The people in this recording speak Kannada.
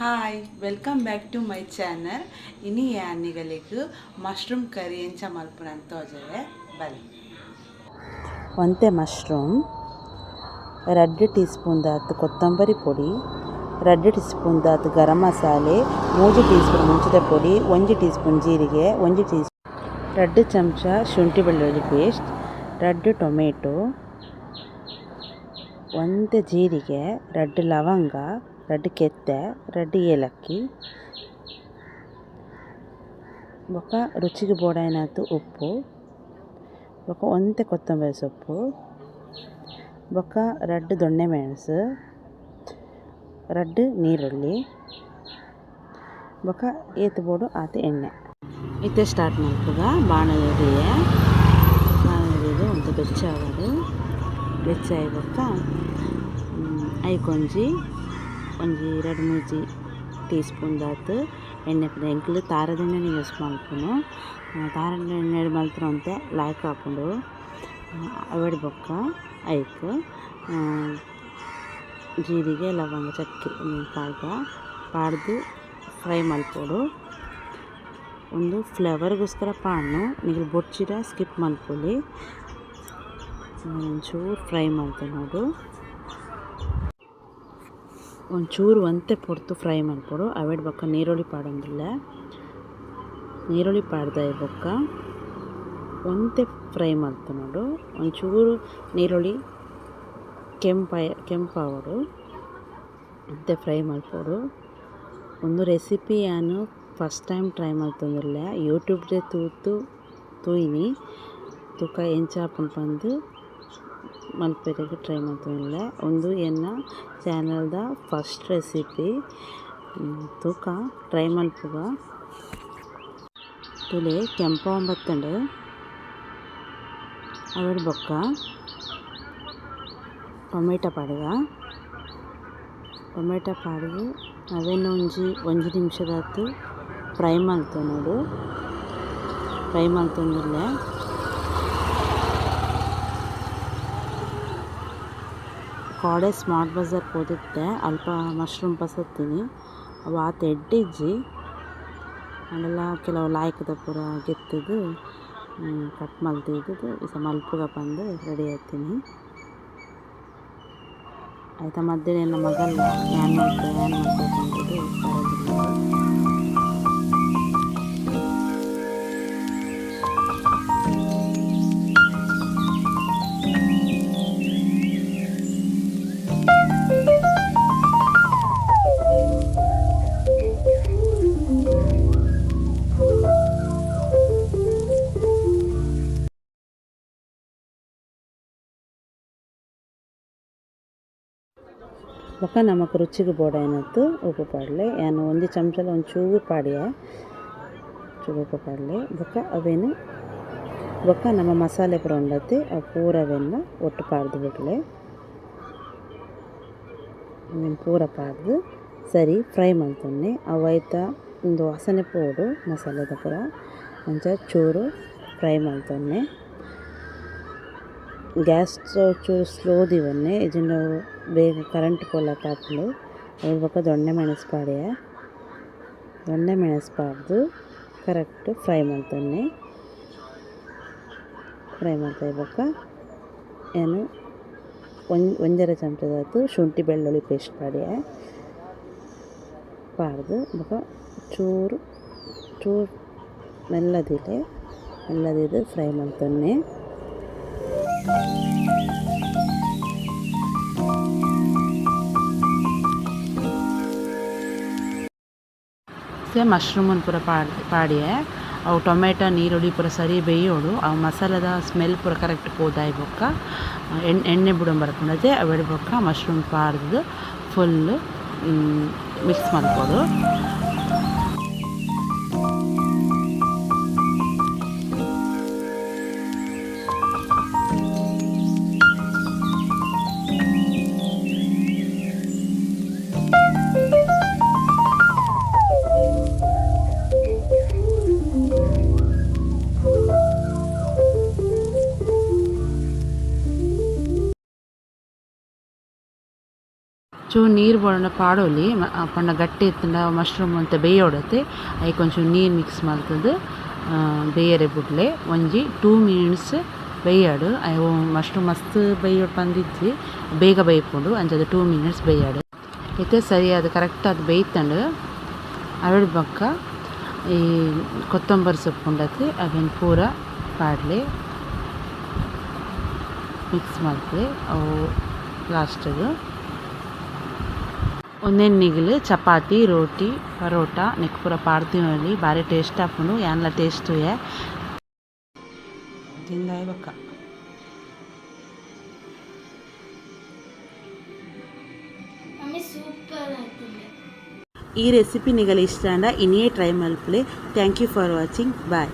Hi welcome back to my channel ఇని యాన్నిగలిగు ಮಶ್ರೂಮ್ కర్రీ ఎంచ మల్పునంత ಹೋದರೆ ಬನ್ನಿ ಒಂತೆ ಮಶ್ರೂಮ್ ರೆಡ್ ಟೀ ಸ್ಪೂನ್ ದಾತ್ ಕೊತ್ತಂಬರಿ ಪುಡಿ ರೆಡ್ ಟೀ ಸ್ಪೂನ್ ದಾತ್ ಗರಂ ಮಸಾಲೆ ಮೂರು ಟೀ ಸ್ಪೂನ್ ಮುಂಚಿದ ಪುಡಿ ಒಂದು ಟೀ ಸ್ಪೂನ್ ಜೀರಿಗೆ ಒಂದು ಟೀ ರೆಡ್ ಚಮಚ ಶುಂಠಿ ಬೆಳ್ಳುಳ್ಳಿ ಪೇಸ್ಟ್ ರೆಡ್ ಟೊಮೆಟೊ ಒಂದೆ ಜೀರಿಗೆ ರೆಡ್ ಲವಂಗ ಎರಡು ಕೆತ್ತೆ, ರೆಡ್ ಏಲಕ್ಕಿ. ಬೊಕ ರುಚಿಗೆ ಬೋಡಾಯಿನದು ಉಪ್ಪು. ಬೊಕ ಒಂತೆ ಕೊತ್ತಂಬರಿ ಸೊಪ್ಪು. ಬೊಕ ರಡ್ಡ್ ದೊಣ್ಣೆ ಮೆಣಸು. ರಡ್ಡ್ ನೀರುಳ್ಳಿ. ಬೊಕ ಏತ್ ಬೋಡು ಆತ ಎಣ್ಣೆ. ಇತ್ತೆ ಸ್ಟಾರ್ಟ್ ಮಲ್ಪುಗ ಬಾಣಲೆಗೆ ಬೆಚ್ಚ ಒಂದು ಬೆಚ್ಚ ಆಗಿ ಬೊಕ್ಕ ಐಕೊಂಜಿ ಒಂಜಿ ಎರಡು ಮೂಜಿ ಟೀ ಸ್ಪೂನ್ ದಾತ್. ಎಣ್ಣೆ ಪುನ ಎಂಕ್ಲು ತಾರದ ಎಣ್ಣೆ ಯೂಸ್ ಮಲ್ಪುನು ತಾರದ ಎಣ್ಣೆ ಮಲ್ತುನಂತೆ ಲಾಯ್ಕ್ ಹಾಕೊಂಡು ಅವಡ್ ಬೊಕ್ಕ, ಐಕ್ ಜೀರಿಗೆ, ಲವಂಗ, ಚಕ್ಕೆ ಪಾಡ್ದ, ಪಾಡ್ದು ಫ್ರೈ ಮಲ್ಪೊಡು. ಒಂದು ಫ್ಲೇವರ್ಗೋಸ್ಕರ ಪಾಡ್ನು ನೀವು ಬೊಚ್ಚಿರ ಸ್ಕಿಪ್ ಮಲ್ಪೊಲಿ ಒಂಚೂರು ಫ್ರೈ ಮಲ್ತುನೋಡು. ಒಂಚೂರು ಒಂತೆ ಪೊರ್ತು ಫ್ರೈ ಮಲ್ಪೊಡು ಅವೆಡ್ ಬೊಕ್ಕ ನೀರುಳ್ಳಿ ಪಾಡೋಂಗಿಲ್ಲ. ನೀರುಳ್ಳಿ ಪಾಡ್ದೆ ಬೊಕ್ಕ ಒಂತೆ ಫ್ರೈ ಮಲ್ತುನೋಡು ಒಂಚೂರು ನೀರುಳ್ಳಿ ಕೆಂಪಾಯ ಕೆಂಪಾವಡು ಒಂತೆ ಫ್ರೈ ಮಲ್ಪೊಡು ಒಂದು ರೆಸಿಪಿ ನಾನು ಫಸ್ಟ್ ಟೈಮ್ ಟ್ರೈ ಮಾಡ್ತಂದಿರಲ್ಲ ಯೂಟ್ಯೂಬ್ಡೆ ತೂತು, ತೂಯಿನಿ. ತೂಕ ಎಂಚ ಬಂದು ಮಲ್ಪೆರೆಗ್ ಟ್ರೈ ಮಲ್ತೊಂದುಲ್ಲೆ ಒಂದು ಎನ್ನ ಚಾನಲ್ದ ಫಸ್ಟ್ ರೆಸಿಪಿ ತೂಕ, ಟ್ರೈ ಮಲ್ಪುಗ ತುಲೆ ಕೆಂಪ ಒಂಬತ್ತಂಡು ಅವಡ್ ಬೊಕ್ಕ. ಟೊಮೆಟೊ ಪಾಡ್ಗ. ಟೊಮೆಟೊ ಪಾಡಿಗೆ ಅವೆನ್ ಒಂಜಿ ಒಂಜಿ ನಿಮಿಷದಾತು ಫ್ರೈ ಮಲ್ತುನೋಡು ಫ್ರೈ ಮಲ್ತೊಂದುಲ್ಲೆ ಕಾಡೆ ಸ್ಮಾರ್ಟ್ ಬಜಾರ್ ಕೂತಿತ್ತೆ ಅಲ್ಪ ಮಶ್ರೂಮ್ ಬಸತ್ತೀನಿ. ಆತ ಎಡ್ಡಿಜ್ಜಿ ಆಂಡಲ ಕೆಲವು ಲಾಯ್ಕದ ಪೂರ ಗೆತ್ತಿದ್ದು ಕಟ್ ಮಲ್ತಿದ್ದು ಇಸ ಮಲ್ಪುಗ ಬಂದು ರೆಡಿ ಆಯ್ತೀನಿ. ಆಯಿತಾ ಮಧ್ಯಾಹ್ನ ಯಾನ್ ಮಲ್ಪೆ ಯಾನ್ ಮಲ್ಪೆ ಬೊಕ ನಮಕ್ ರುಚಿಗ್ ಬೋಡಾಯಿನತ್ತು ಉಪ್ಪು ಪಾಡ್ಲೆ. ಯಾನ್ ಒಂಜಿ ಚಮಚಲ ಒಂಚೂರು ಪಾಡ್ಯ. ಚೂರು ಉಪ್ಪು ಪಾಡ್ಲೆ. ಬೊಕ ಅವೆನ್? ಬೊಕ ನಮ ಮಸಾಲೆ ಪೂರ ಉಂಡತೆ. ಅವು ಪೂರ ಅವೆನ್ನ ಒಟ್ಟು ಪಾಡ್ದು ಬಿಡ್ಲೆ. ಅವೆನ್ ಪೂರ ಪಾಡ್ದು. ಸರಿ, ಫ್ರೈ ಮಲ್ತೊನ್ನೆ ಅವು ಐತ ಒಂದು ವಾಸನೆ ಪೋಡು ಮಸಾಲೆದ ಪೂರ. ಅಂಚ ಚೂರು ಫ್ರೈ ಮಲ್ತೊನ್ನೆ ಗ್ಯಾಸ್ ಚೂರು ಸ್ಲೋ ದಿವನ್ನೆ ಇಜ್ಜಿಂಡ ಬೇಗ ಕರೆಂಟ್ ಪೋಲಕ ಆಪುಂಡು ಅದ್ರ ಬೊಕ ದೊಣ್ಣೆ ಮೆಣಸು ಪಾಡ್ಯ ದೊಣ್ಣೆ ಮೆಣಸು ಪಾಡ್ದು ಕರೆಕ್ಟ್ ಫ್ರೈ ಮಲ್ತೊನ್ನೆ ಫ್ರೈ ಮಾಡ್ತಾ ಬೊಕ ಏನು ಒಂದು ಒಂಜರ ಚಮಚದಾತು ಶುಂಠಿ ಬೆಳ್ಳುಳ್ಳಿ ಪೇಸ್ಟ್ ಪಾಡಿಯ ಪಾಡ್ದು ಬಕ ಚೂರು ಚೂರು ಮೆಲ್ಲದಿದೆ ಮೆಲ್ಲದಿದ್ದು ಫ್ರೈ ಮಲ್ತೊನ್ನೆ ಮಶ್ರೂಮನ್ನು ಪೂರ ಪಾಡಿ, ಪಾಡ್ಯೆ. ಅವು ಟೊಮೆಟೊ ನೀರುಳ್ಳಿ ಪೂರ ಸರಿ ಬೇಯೋಡು ಅವು ಮಸಾಲದ ಸ್ಮೆಲ್ ಪೂರ ಕರೆಕ್ಟ್ ಪೋದಾಯ್ ಬೊಕ್ಕ. ಎಣ್ಣೆ ಎಣ್ಣೆ ಬುಡಂ ಬರ್ಕೊಂಡದೆ ಅವೆಡ್ ಬೊಕ್ಕ ಮಶ್ರೂಮ್ ಪಾಡ್ದು ಫುಲ್ ಮಿಕ್ಸ್ ಮಲ್ಪೊಡು ಚೂರು ನೀರು ಬೋಂಡ ಪಾಡೋಲಿ ಪಂಡ ಗಟ್ಟಿ ಇತ್ತಿನ ಮಶ್ರೂಮ್ ಅಂತ ಬೇಯೋಡತ್ತೆ ಐ ಒಂಚೂರು ನೀರ್ ಮಿಕ್ಸ್ ಮಾಡ್ತದೆ ಬೇಯರೆ ಬುಡ್ಲೆ ಒಂಜಿ ಟೂ ಮಿನಿಟ್ಸ್ ಬೇಯಾಡು ಅವು ಮಶ್ರೂಮ್ ಮಸ್ತ್ ಬೇಯೋಡು ಬಂದಿದ್ದಿ ಬೇಗ ಬೇಯ್ಕೊಂಡು ಅಂಜದ ಟೂ ಮಿನಿಟ್ಸ್ ಬೇಯಾಡು ಐತೆ ಸರಿ ಕರೆಕ್ಟ್ ಕರೆಕ್ಟಾಗಿ ಬೇಯ್ತಂಡು ಅವಳ ಬಕ್ಕ ಈ ಕೊತ್ತಂಬರಿ ಸೊಪ್ಪು ಉಂಡತ್ತೆ ಅದನ್ನು ಪೂರ ಪಾಡಲಿ ಮಿಕ್ಸ್ ಮಾಡಿದ್ವಿ ಅವು ಲಾಸ್ಟಿಗೆ ಒಂದೆನ್ನಿಗಿಲು ಚಪಾತಿ ರೋಟಿ ಪರೋಟ ನೆಕ್ ಪೂರ ಪಾಡ್ತೀವಿ ಭಾರಿ ಟೇಸ್ಟ್ ಹಾಕೊಂಡು ಏನಲ್ಲ ಟೇಸ್ಟ್ ತಿಂದಾಯ್ಬೇಕ ಈ ರೆಸಿಪಿ ನಿಗಲ್ ಇಷ್ಟ ಅಂಡ ಇನ್ನೇ try ಮಲ್ಪಲೆ thank you for watching bye